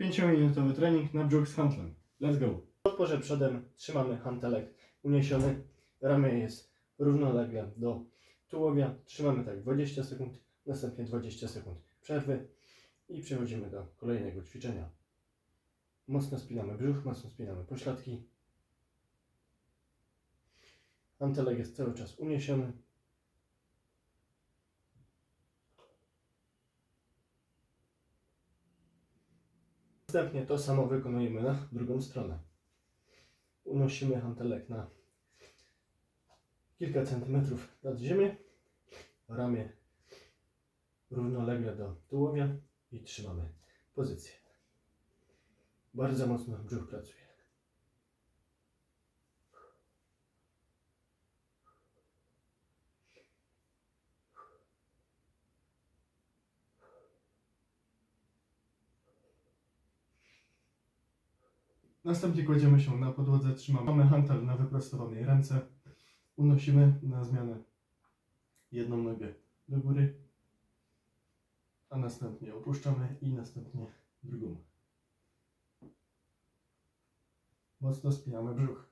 5-minutowy trening na brzuch z handlem. Let's go! Podporze przodem trzymamy hantelek uniesiony. Ramię jest równolegle do tułowia. Trzymamy tak 20 sekund, następnie 20 sekund przerwy i przechodzimy do kolejnego ćwiczenia. Mocno spinamy brzuch, mocno spinamy pośladki. Hantelek jest cały czas uniesiony. Następnie to samo wykonujemy na drugą stronę. Unosimy hantelek na kilka centymetrów nad ziemię, ramię równolegle do tułowia i trzymamy pozycję. Bardzo mocno brzuch pracuje. Następnie kładziemy się na podłodze, trzymamy mamy hantel na wyprostowanej ręce, unosimy na zmianę jedną nogę do góry, a następnie opuszczamy i następnie drugą. Mocno spinamy brzuch.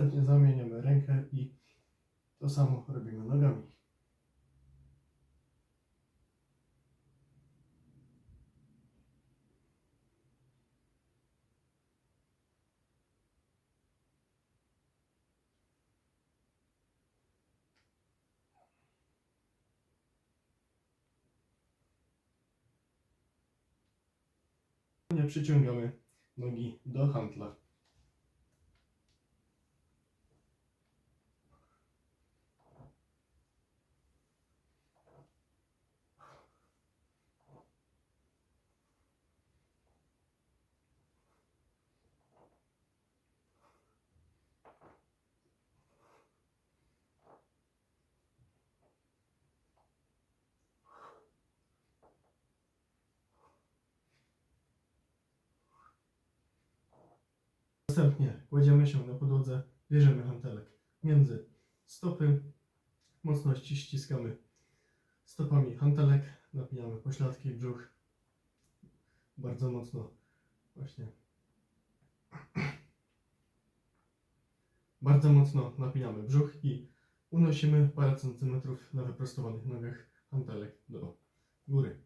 Następnie zamieniamy rękę i to samo robimy nogami. Przyciągamy nogi do handla. Następnie kładziemy się na podłodze, bierzemy hantelek między stopy, mocno ści- ściskamy stopami hantelek, napinamy pośladki, brzuch, bardzo mocno właśnie bardzo mocno napinamy brzuch i unosimy parę centymetrów na wyprostowanych nogach hantelek do góry.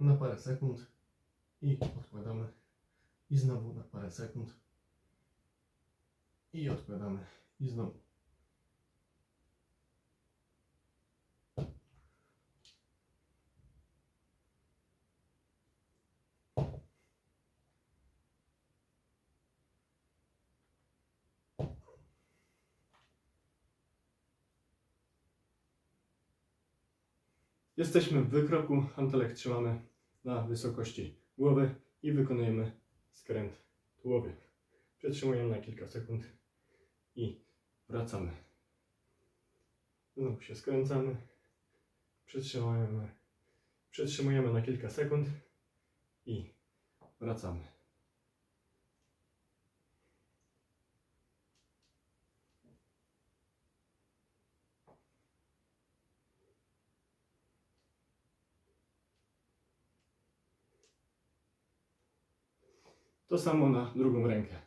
Na parę sekund i odkładamy i znowu na parę sekund. I odkładamy. I znowu. Jesteśmy w wykroku. Hantelek trzymamy na wysokości głowy i wykonujemy skręt tułowy. Przetrzymujemy na kilka sekund i wracamy. Znowu się skręcamy. Przytrzymujemy, przytrzymujemy na kilka sekund i wracamy. To samo na drugą rękę.